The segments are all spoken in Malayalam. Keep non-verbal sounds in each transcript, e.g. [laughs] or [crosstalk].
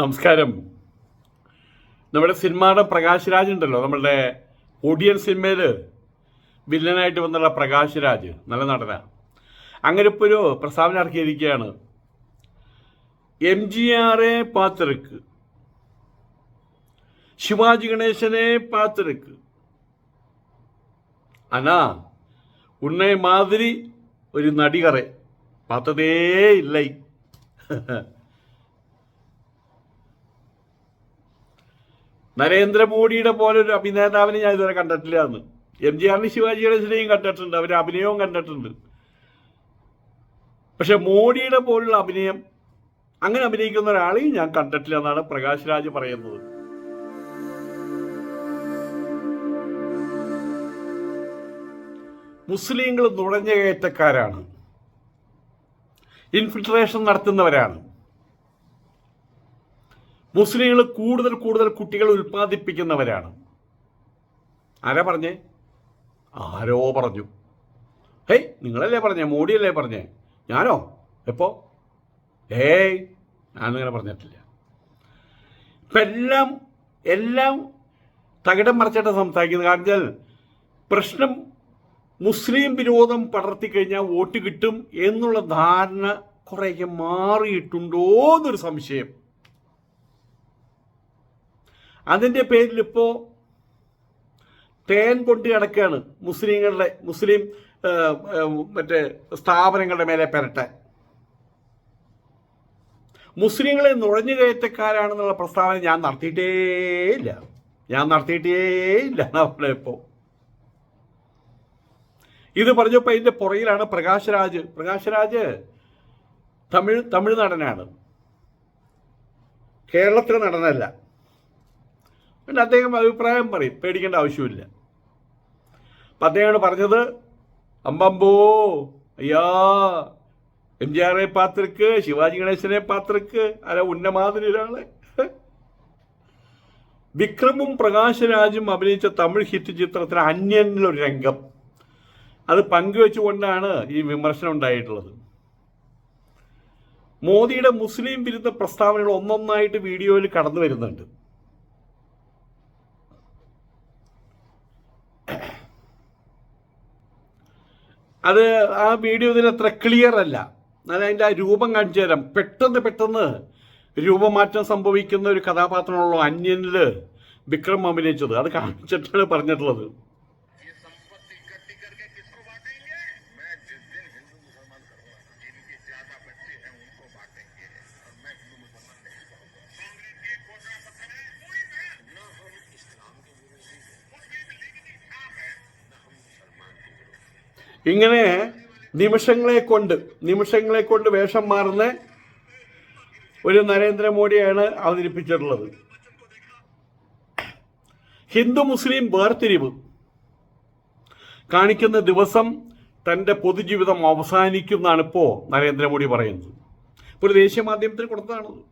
നമസ്കാരം നമ്മുടെ സിനിമയുടെ പ്രകാശ് രാജ് ഉണ്ടല്ലോ നമ്മളുടെ ഒടിയൻ സിനിമയിൽ വില്ലനായിട്ട് വന്നുള്ള പ്രകാശ് രാജ് നല്ല നടന അങ്ങനെ ഇപ്പോൾ ഒരു പ്രസ്താവന ഇറക്കിയിരിക്കുകയാണ് എം ജി ആറെ പാത്തിരക്ക് ശിവാജി ഗണേശനെ പാത്തിരക്ക് അനാ ഉണ്ണെ മാതിരി ഒരു നടികറെ பார்த்ததே இல்லை നരേന്ദ്രമോദിയുടെ പോലെ ഒരു അഭിനേതാവിനെ ഞാൻ ഇതുവരെ കണ്ടിട്ടില്ല എന്ന്. എം ജി ആറിന് ശിവാജി ഗണേശനെയും കണ്ടിട്ടുണ്ട് അവരുടെ അഭിനയവും കണ്ടിട്ടുണ്ട്. പക്ഷെ മോഡിയുടെ പോലുള്ള അഭിനയം അങ്ങനെ അഭിനയിക്കുന്ന ഒരാളെയും ഞാൻ കണ്ടിട്ടില്ല എന്നാണ് പ്രകാശ് രാജ് പറയുന്നത്. മുസ്ലിങ്ങൾ നുഴഞ്ഞുകയറ്റക്കാരാണ്. ഇൻഫിൽട്രേഷൻ നടത്തുന്നവരാണ്. മുസ്ലിങ്ങൾ കൂടുതൽ കൂടുതൽ കുട്ടികൾ ഉൽപ്പാദിപ്പിക്കുന്നവരാണ്. ആരാ പറഞ്ഞേ? ആരോ പറഞ്ഞു. ഹേയ് നിങ്ങളല്ലേ പറഞ്ഞേ? മോഡിയല്ലേ പറഞ്ഞേ? ഞാനോ? എപ്പോ? ഏയ് ഞാനിങ്ങനെ പറഞ്ഞിട്ടില്ല. ഇപ്പം എല്ലാം എല്ലാം തകിടം മറിച്ചിട്ട് സംസാരിക്കുന്നത്. കാരണം പ്രശ്നം മുസ്ലിം വിരോധം പടർത്തി കഴിഞ്ഞാൽ വോട്ട് കിട്ടും എന്നുള്ള ധാരണ കുറേയൊക്കെ മാറിയിട്ടുണ്ടോ എന്നൊരു സംശയം. അതിന്റെ പേരിൽ ഇപ്പോൾ തേൻ കൊണ്ട് കിടക്കുകയാണ് മുസ്ലിങ്ങളുടെ മുസ്ലിം മറ്റേ സ്ഥാപനങ്ങളുടെ മേലെ പെരട്ടെ. മുസ്ലിങ്ങളെ നുഴഞ്ഞു കയറ്റക്കാരാണെന്നുള്ള പ്രസ്താവന ഞാൻ നടത്തിയിട്ടേ ഇല്ല. ഞാൻ നടത്തിയിട്ടേ ഇല്ല നമ്മളെ ഇപ്പോൾ ഇത് പറഞ്ഞപ്പോൾ ഇതിന്റെ പുറകിലാണ് പ്രകാശ് രാജ് പ്രകാശ് രാജ് തമിഴ് തമിഴ് നടനാണ്. കേരളത്തിലെ നടനല്ല. പിന്നെ അദ്ദേഹം അഭിപ്രായം പറയും. പേടിക്കേണ്ട ആവശ്യമില്ല. അപ്പം അദ്ദേഹമാണ് പറഞ്ഞത് അമ്പമ്പോ അയ്യാ എം ജി ആറെ പാത്രക്ക് ശിവാജി ഗണേശനെ പാത്രക്ക് അല്ല ഉന്നമാതിരി ഒരാളെ. വിക്രമും പ്രകാശരാജും അഭിനയിച്ച തമിഴ് ഹിറ്റ് ചിത്രത്തിന് അന്യനിലൊരു രംഗം. അത് പങ്കുവെച്ചുകൊണ്ടാണ് ഈ വിമർശനം ഉണ്ടായിട്ടുള്ളത്. മോദിയുടെ മുസ്ലിം വിരുദ്ധ പ്രസ്താവനകൾ ഒന്നൊന്നായിട്ട് വീഡിയോയിൽ കടന്നു വരുന്നുണ്ട് അത് ആ വീഡിയോ ഇതിന് അത്ര ക്ലിയർ അല്ല. എന്നാൽ അതിന്റെ ആ രൂപം കാണിച്ചു തരാം. പെട്ടെന്ന് പെട്ടെന്ന് രൂപമാറ്റം സംഭവിക്കുന്ന ഒരു കഥാപാത്രമുള്ള അന്യനിൽ വിക്രം അഭിനയിച്ചത്. അത് കാണിച്ചിട്ടാണ് പറഞ്ഞിട്ടുള്ളത്. ഇങ്ങനെ നിമിഷങ്ങളെ കൊണ്ട് നിമിഷങ്ങളെ കൊണ്ട് വേഷം മാറുന്ന ഒരു നരേന്ദ്രമോദിയാണ് അവതരിപ്പിച്ചിട്ടുള്ളത്. ഹിന്ദു മുസ്ലിം വേർതിരിവ്. കാണിക്കുന്ന ദിവസം തന്റെ പൊതുജീവിതം അവസാനിക്കുന്നതാണ് ഇപ്പോൾ നരേന്ദ്രമോദി പറയുന്നത്. ഇപ്പോൾ ഒരു ദേശീയ മാധ്യമത്തിന് കൊടുത്തതാണ്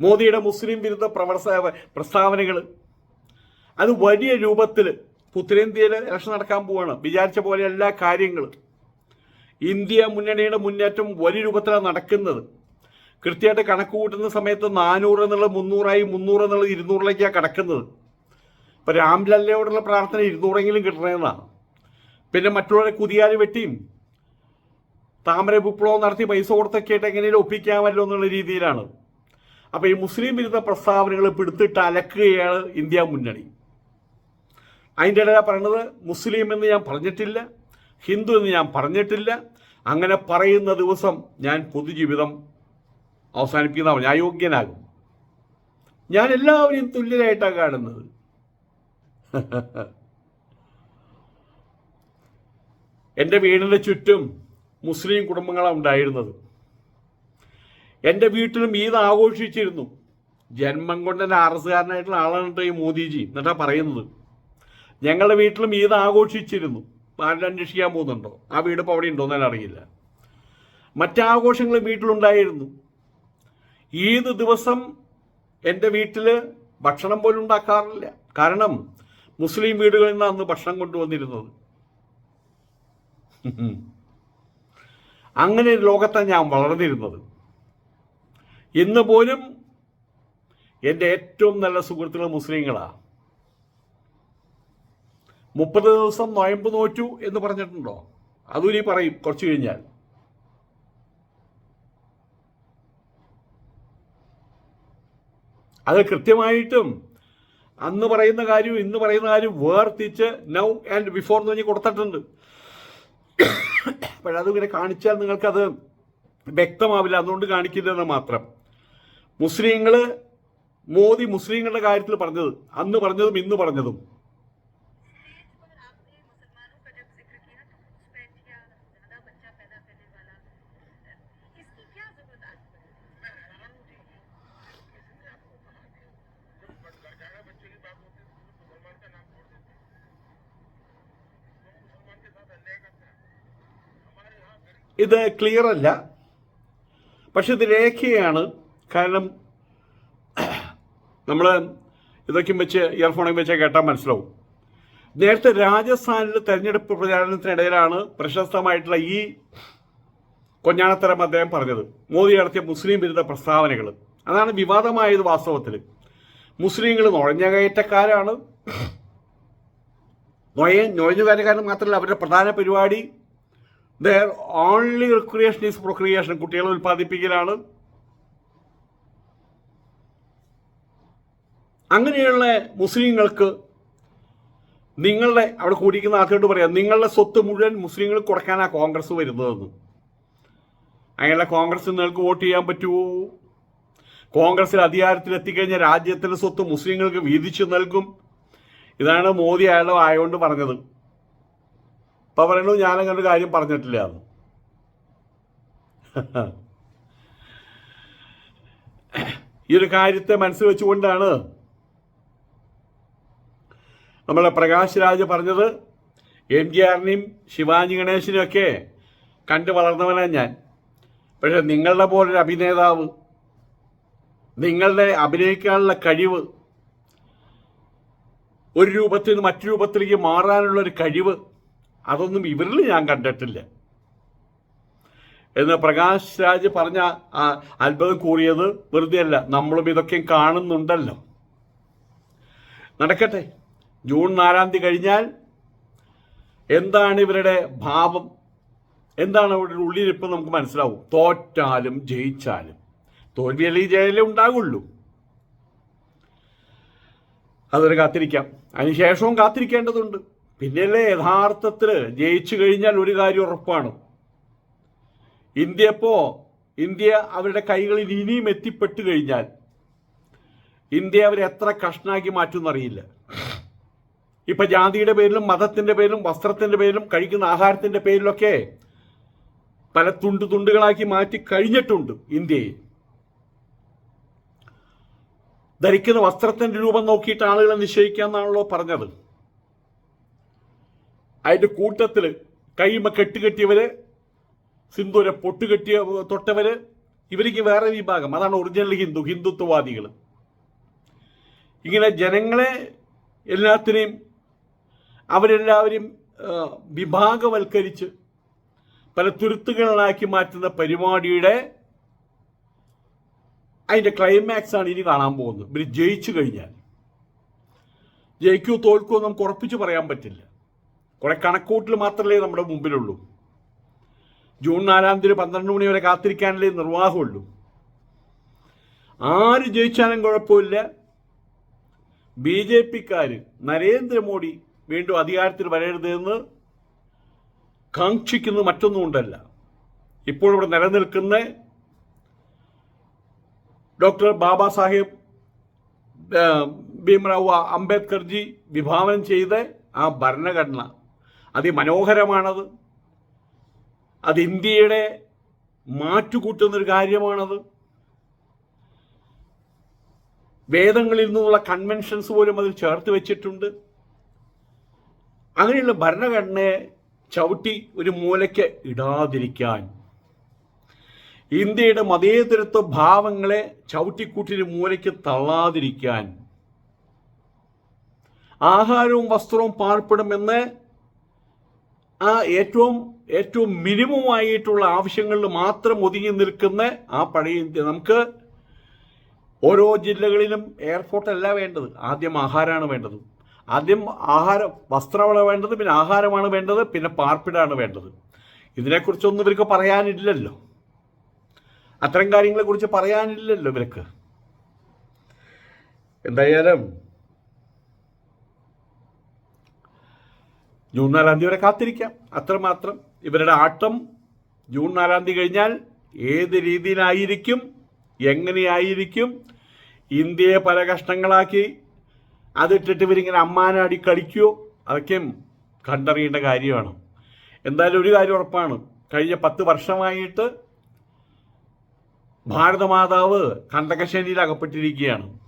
മോദിയുടെ മുസ്ലിം വിരുദ്ധ പ്രവർത്ത പ്രസ്താവനകൾ അത് വലിയ രൂപത്തിൽ ഉത്തരേന്ത്യയിൽ ഇലക്ഷൻ നടക്കാൻ പോവാണ്. വിചാരിച്ച പോലെ എല്ലാ കാര്യങ്ങളും. ഇന്ത്യ മുന്നണിയുടെ മുന്നേറ്റം വലിയ രൂപത്തിലാണ് നടക്കുന്നത്. കൃത്യമായിട്ട് കണക്ക് കൂട്ടുന്ന സമയത്ത് നാനൂറ് എന്നുള്ളത് മുന്നൂറായി മുന്നൂറ് എന്നുള്ളത് ഇരുന്നൂറിലേക്കാണ് കിടക്കുന്നത്. ഇപ്പം രാംലല്ലയോടുള്ള പ്രാർത്ഥന ഇരുന്നൂറെങ്കിലും കിട്ടണമെന്നാണ് പിന്നെ മറ്റുള്ളവരെ കുതിയാൽ വെട്ടിയും താമര വിപ്ലവം നടത്തി പൈസ കൊടുത്തൊക്കെ ആയിട്ട് എങ്ങനെയും ഒപ്പിക്കാമല്ലോ എന്നുള്ള രീതിയിലാണ്. അപ്പോൾ ഈ മുസ്ലിം വിരുദ്ധ പ്രസ്താവനകൾ പിടുത്തിട്ട് അലക്കുകയാണ് ഇന്ത്യ മുന്നണി. അതിന്റെ ഇടയിൽ പറയണത് മുസ്ലിം എന്ന് ഞാൻ പറഞ്ഞിട്ടില്ല ഹിന്ദു എന്ന് ഞാൻ പറഞ്ഞിട്ടില്ല. അങ്ങനെ പറയുന്ന ദിവസം ഞാൻ പൊതുജീവിതം അവസാനിപ്പിക്കുന്ന ഞാൻ യോഗ്യനാകും. ഞാൻ എല്ലാവരെയും തുല്യരായിട്ടാണ് കാണുന്നത്. [laughs] എന്റെ വീടിന്റെ ചുറ്റും മുസ്ലിം കുടുംബങ്ങളാണ് ഉണ്ടായിരുന്നത്. എന്റെ വീട്ടിലും ഈദ് ആഘോഷിച്ചിരുന്നു. ജന്മം കൊണ്ട് എന്റെ ആർ എസ് കാരനായിട്ടുള്ള ആളാണ് ഈ മോദിജി എന്നിട്ടാണ് പറയുന്നത്. ഞങ്ങളുടെ വീട്ടിലും ഈദ് ആഘോഷിച്ചിരുന്നു. ആരന്വേഷിക്കാൻ പോകുന്നുണ്ടോ? ആ വീട് ഇപ്പോൾ അവിടെ ഉണ്ടോ എന്ന് അറിയില്ല. മറ്റാഘോഷങ്ങൾ വീട്ടിലുണ്ടായിരുന്നു. ഈദ് ദിവസം എന്റെ വീട്ടിൽ ഭക്ഷണം പോലും ഉണ്ടാക്കാറില്ല. കാരണം മുസ്ലിം വീടുകളിൽ നിന്ന് അന്ന് ഭക്ഷണം കൊണ്ടുവന്നിരുന്നത്. അങ്ങനെ ഒരു ലോകത്താണ് ഞാൻ വളർന്നിരുന്നത്. ഇന്ന് പോലും എന്റെ ഏറ്റവും നല്ല സുഹൃത്തുക്കൾ മുസ്ലിങ്ങളാണ് മുപ്പത് ദിവസം നോയമ്പ് നോറ്റു എന്ന് പറഞ്ഞിട്ടുണ്ടോ? അതും പറയും കുറച്ചു കഴിഞ്ഞാൽ. അത് കൃത്യമായിട്ടും അന്ന് പറയുന്ന കാര്യവും ഇന്ന് പറയുന്ന കാര്യം വേർതിച്ച് നൗ ആൻഡ് ബിഫോർ എന്ന് പറഞ്ഞ് കൊടുത്തിട്ടുണ്ട്. അപ്പോഴത് ഇങ്ങനെ കാണിച്ചാൽ നിങ്ങൾക്കത് വ്യക്തമാവില്ല. അതുകൊണ്ട് കാണിക്കില്ലെന്ന് മാത്രം. മുസ്ലിങ്ങൾ മോദി മുസ്ലിങ്ങളുടെ കാര്യത്തിൽ പറഞ്ഞത് അന്ന് പറഞ്ഞതും ഇന്ന് പറഞ്ഞതും. ഇത് ക്ലിയർ അല്ല. പക്ഷെ ഇത് രേഖയാണ്. കാരണം നമ്മൾ ഇതൊക്കെ വെച്ച് ഇയർഫോണൊക്കെ വെച്ച് കേട്ടാൽ മനസ്സിലാവും. നേരത്തെ രാജസ്ഥാനിൽ തെരഞ്ഞെടുപ്പ് പ്രചാരണത്തിനിടയിലാണ് പ്രശസ്തമായിട്ടുള്ള ഈ കൊഞ്ഞാണത്തരം അദ്ദേഹം പറഞ്ഞത്. മോദി നടത്തിയ മുസ്ലിം വിരുദ്ധ പ്രസ്താവനകൾ അതാണ് വിവാദമായത് വാസ്തവത്തിൽ മുസ്ലിങ്ങൾ നുഴഞ്ഞകയറ്റക്കാരാണ്. നുഴഞ്ഞു നുഴഞ്ഞുകയറ്റക്കാരൻ മാത്രമല്ല അവരുടെ പ്രധാന പരിപാടി ഓൺലി റിക്രിയേഷൻ ഈസ് പ്രൊക്രിയേഷൻ കുട്ടികളെ ഉൽപ്പാദിപ്പിക്കലാണ്. അങ്ങനെയുള്ള മുസ്ലിങ്ങൾക്ക് നിങ്ങളുടെ അവിടെ കൂടിയിരിക്കുന്ന ആൾക്കാരോട് പറയാം നിങ്ങളുടെ സ്വത്ത് മുഴുവൻ മുസ്ലിങ്ങൾ കൊടുക്കാനാണ് കോൺഗ്രസ് വരുന്നതെന്ന്. അങ്ങനെയുള്ള കോൺഗ്രസ് നിങ്ങൾക്ക് വോട്ട് ചെയ്യാൻ പറ്റുമോ കോൺഗ്രസിൽ അധികാരത്തിൽ എത്തിക്കഴിഞ്ഞാൽ രാജ്യത്തിന്റെ സ്വത്ത് മുസ്ലിങ്ങൾക്ക് വീതിച്ചു നൽകും. ഇതാണ് മോദി അയാളുടെ ആയതുകൊണ്ട് പറഞ്ഞത്. ഇപ്പൊ പറയണു ഞാനങ്ങനെ ഒരു കാര്യം പറഞ്ഞിട്ടില്ല എന്ന് ഈ ഒരു കാര്യത്തെ മനസ്സിൽ വെച്ചുകൊണ്ടാണ് നമ്മളെ പ്രകാശ് രാജ് പറഞ്ഞത് എം ജി ആറിനെയും ശിവാജി ഗണേശിനെയും ഒക്കെ കണ്ടു വളർന്നവനാണ് ഞാൻ. പക്ഷെ നിങ്ങളുടെ പോലൊരു അഭിനേതാവ് നിങ്ങളുടെ അഭിനയിക്കാനുള്ള കഴിവ് ഒരു രൂപത്തിൽ നിന്ന് മറ്റു രൂപത്തിലേക്ക് മാറാനുള്ള ഒരു കഴിവ് അതൊന്നും ഇവരിൽ ഞാൻ കണ്ടിട്ടില്ല. എന്ന് പ്രകാശ് രാജ് പറഞ്ഞ അത്ഭുതം കൂറിയത് വെറുതെ അല്ല നമ്മളും ഇതൊക്കെ കാണുന്നുണ്ടല്ലോ. നടക്കട്ടെ. ജൂൺ നാലാം തീയതി കഴിഞ്ഞാൽ എന്താണ് ഇവരുടെ ഭാവം? എന്താണ് അവരുടെ ഉള്ളിലിപ്പ് നമുക്ക് മനസ്സിലാവും. തോറ്റാലും ജയിച്ചാലും. തോൽവി അല്ലെങ്കിൽ ജയലേ ഉണ്ടാകുള്ളൂ അതൊരു കാത്തിരിക്കാം. അതിനുശേഷവും കാത്തിരിക്കേണ്ടതുണ്ട്. പിന്നെയല്ലേ യഥാർത്ഥത്തിൽ ജയിച്ചു കഴിഞ്ഞാൽ ഒരു കാര്യം ഉറപ്പാണ്. ഇന്ത്യ ഇപ്പോ ഇന്ത്യ അവരുടെ കൈകളിൽ ഇനിയും എത്തിപ്പെട്ടു കഴിഞ്ഞാൽ ഇന്ത്യ അവരെ എത്ര കഷ്ണാക്കി മാറ്റുമെന്നറിയില്ല. ഇപ്പൊ ജാതിയുടെ പേരിലും മതത്തിന്റെ പേരിലും വസ്ത്രത്തിന്റെ പേരിലും കഴിക്കുന്ന ആഹാരത്തിന്റെ പേരിലൊക്കെ പല തുണ്ട് തുണ്ടുകളാക്കി മാറ്റി കഴിഞ്ഞിട്ടുണ്ട് ഇന്ത്യയെ. ധരിക്കുന്ന വസ്ത്രത്തിന്റെ രൂപം നോക്കിയിട്ട് ആളുകളെ നിശ്ചയിക്കാന്നാണല്ലോ പറഞ്ഞത്. അതിന്റെ കൂട്ടത്തിൽ കൈമ കെട്ടുകെട്ടിയവര് സിന്ദൂര പൊട്ടുകെട്ടിയ തൊട്ടവര് ഇവർക്ക് വേറെ വിഭാഗം. അതാണ് ഒറിജിനൽ ഹിന്ദു ഹിന്ദുത്വവാദികൾ ഇങ്ങനെ ജനങ്ങളെ എല്ലാത്തിനെയും അവരെല്ലാവരും വിഭാഗവൽക്കരിച്ച് പല തുരുത്തുകളിലാക്കി മാറ്റുന്ന പരിപാടിയുടെ അതിന്റെ ക്ലൈമാക്സ് ആണ് ഇനി കാണാൻ പോകുന്നത്. ഇവർ ജയിച്ചു കഴിഞ്ഞാൽ ജയിക്കൂ തോൽക്കൂ നമുക്ക് ഉറപ്പിച്ച് പറയാൻ പറ്റില്ല. കുറെ കണക്കൂട്ടിൽ മാത്രമല്ലേ നമ്മുടെ മുമ്പിലുള്ളൂ. ജൂൺ നാലാം തീയതി പന്ത്രണ്ട് മണി വരെ കാത്തിരിക്കാനല്ലേ നിർവാഹമുള്ളൂ. ആര് ജയിച്ചാലും കുഴപ്പമില്ല. ബി ജെ പിക്കാർ നരേന്ദ്രമോദി വീണ്ടും അധികാരത്തിൽ വരരുതെന്ന് കാക്ഷിക്കുന്നത് മറ്റൊന്നും ഇപ്പോഴിവിടെ നിലനിൽക്കുന്ന ഡോക്ടർ ബാബാ സാഹേബ് ഭീമറാവു അംബേദ്കർജി വിഭാവനം ചെയ്ത ആ ഭരണഘടന അതിമനോഹരമാണത്. അത് ഇന്ത്യയുടെ മാറ്റുകൂട്ടുന്നൊരു കാര്യമാണത്. വേദങ്ങളിൽ നിന്നുള്ള കൺവെൻഷൻസ് പോലും അതിൽ ചേർത്ത് വെച്ചിട്ടുണ്ട്. അങ്ങനെയുള്ള ഭരണഘടനയെ ചവിട്ടി ഒരു മൂലയ്ക്ക് ഇടാതിരിക്കാൻ ഇന്ത്യയുടെ മതേതരത്വ ഭാവങ്ങളെ ചവിട്ടിക്കൂട്ടിന് മൂലയ്ക്ക് തള്ളാതിരിക്കാൻ ആഹാരവും വസ്ത്രവും പാർപ്പിടുമെന്ന് ആ ഏറ്റവും ഏറ്റവും മിനിമം ആയിട്ടുള്ള ആവശ്യങ്ങളിൽ മാത്രം ഒതുങ്ങി നിൽക്കുന്ന ആ പഴയ നമുക്ക് ഓരോ ജില്ലകളിലും എയർപോർട്ട് അല്ല വേണ്ടത്. ആദ്യം ആഹാരമാണ് വേണ്ടത്. ആദ്യം ആഹാരം വസ്ത്രമാണ് വേണ്ടത് പിന്നെ ആഹാരമാണ് വേണ്ടത് പിന്നെ പാർപ്പിടാണ് വേണ്ടത്. ഇതിനെക്കുറിച്ചൊന്നും ഇവർക്ക് പറയാനില്ലല്ലോ. അത്തരം കാര്യങ്ങളെക്കുറിച്ച് പറയാനില്ലല്ലോ ഇവർക്ക്. എന്തായാലും ജൂൺ നാലാം തീയതി വരെ കാത്തിരിക്കാം. അത്രമാത്രം ഇവരുടെ ആട്ടം ജൂൺ നാലാം തീയതി കഴിഞ്ഞാൽ ഏത് രീതിയിലായിരിക്കും എങ്ങനെയായിരിക്കും ഇന്ത്യയെ പല കഷ്ണങ്ങളാക്കി അതിട്ടിട്ട് ഇവരിങ്ങനെ അമ്മാനാടി കളിക്കുമോ അതൊക്കെയും കണ്ടറിയേണ്ട കാര്യമാണ്. എന്തായാലും ഒരു കാര്യം ഉറപ്പാണ്. കഴിഞ്ഞ പത്ത് വർഷമായിട്ട് ഭാരതമാതാവ് കണ്ടകശേനിയിൽ അകപ്പെട്ടിരിക്കുകയാണ്.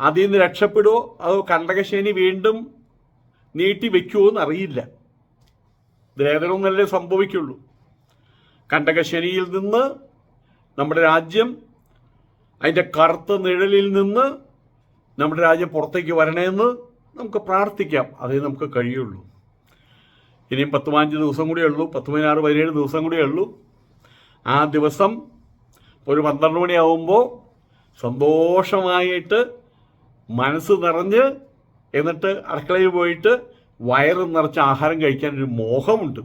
അതിൽ നിന്ന് രക്ഷപ്പെടുമോ അതോ കണ്ടകശേനി വീണ്ടും നീട്ടി വെക്കുമോ എന്ന് അറിയില്ല. ഇതിലേതൊന്നല്ലേ സംഭവിക്കുള്ളൂ. കണ്ടകശനിയിൽ നിന്ന് നമ്മുടെ രാജ്യം അതിന്റെ കറുത്ത നിഴലിൽ നിന്ന് നമ്മുടെ രാജ്യം പുറത്തേക്ക് വരണമെന്ന് നമുക്ക് പ്രാർത്ഥിക്കാം. അതേ നമുക്ക് കഴിയുള്ളൂ. ഇനിയും പത്ത് പതിനഞ്ച് ദിവസം കൂടിയേ ഉള്ളൂ. പത്ത് പതിനാറ് പതിനേഴ് ദിവസം കൂടിയേ ഉള്ളൂ. ആ ദിവസം ഒരു പന്ത്രണ്ട് മണിയാവുമ്പോൾ സന്തോഷമായിട്ട് മനസ്സ് നിറഞ്ഞ് എന്നിട്ട് അടുക്കളയിൽ പോയിട്ട് വയറ് നിറച്ച് ആഹാരം കഴിക്കാൻ ഒരു മോഹമുണ്ട്.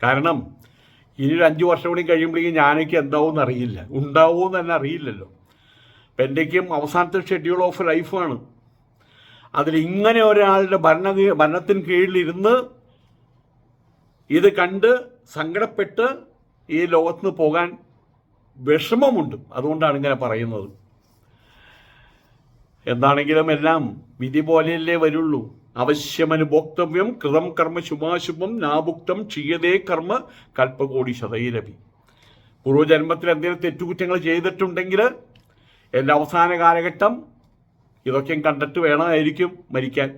കാരണം ഇനി ഒരു അഞ്ച് വർഷം കൂടി കഴിയുമ്പോഴേക്കും ഞാനൊക്കെ എന്താവും അറിയില്ല ഉണ്ടാവുമോ എന്ന് തന്നെ അറിയില്ലല്ലോ. അപ്പം എന്റെക്കും അവസാനത്തെ ഷെഡ്യൂൾ ഓഫ് ലൈഫാണ് അതിൽ ഇങ്ങനെ ഒരാളുടെ ഭരണ ഭരണത്തിന് കീഴിലിരുന്ന് ഇത് കണ്ട് സങ്കടപ്പെട്ട് ഈ ലോകത്തുനിന്ന് പോകാൻ വിഷമമുണ്ട്. അതുകൊണ്ടാണ് ഇങ്ങനെ പറയുന്നത്. എന്താണെങ്കിലും എല്ലാം വിധി പോലെയല്ലേ വരുള്ളൂ. അവശ്യമനുഭോക്തവ്യം കൃതം കർമ്മ ശുഭാശുഭം നാഭുക്തം ക്ഷീയതേ കർമ്മ കൽപ്പകോടി ശതൈരവി പൂർവജന്മത്തിൽ എന്തെങ്കിലും തെറ്റുകുറ്റങ്ങൾ ചെയ്തിട്ടുണ്ടെങ്കിൽ എന്റെ അവസാന കാലഘട്ടം ഇതൊക്കെയും കണ്ടിട്ട് വേണമായിരിക്കും മരിക്കാൻ.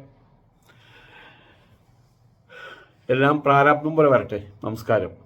എല്ലാം പ്രാരാബ്ദം പോലെ വരട്ടെ. നമസ്കാരം.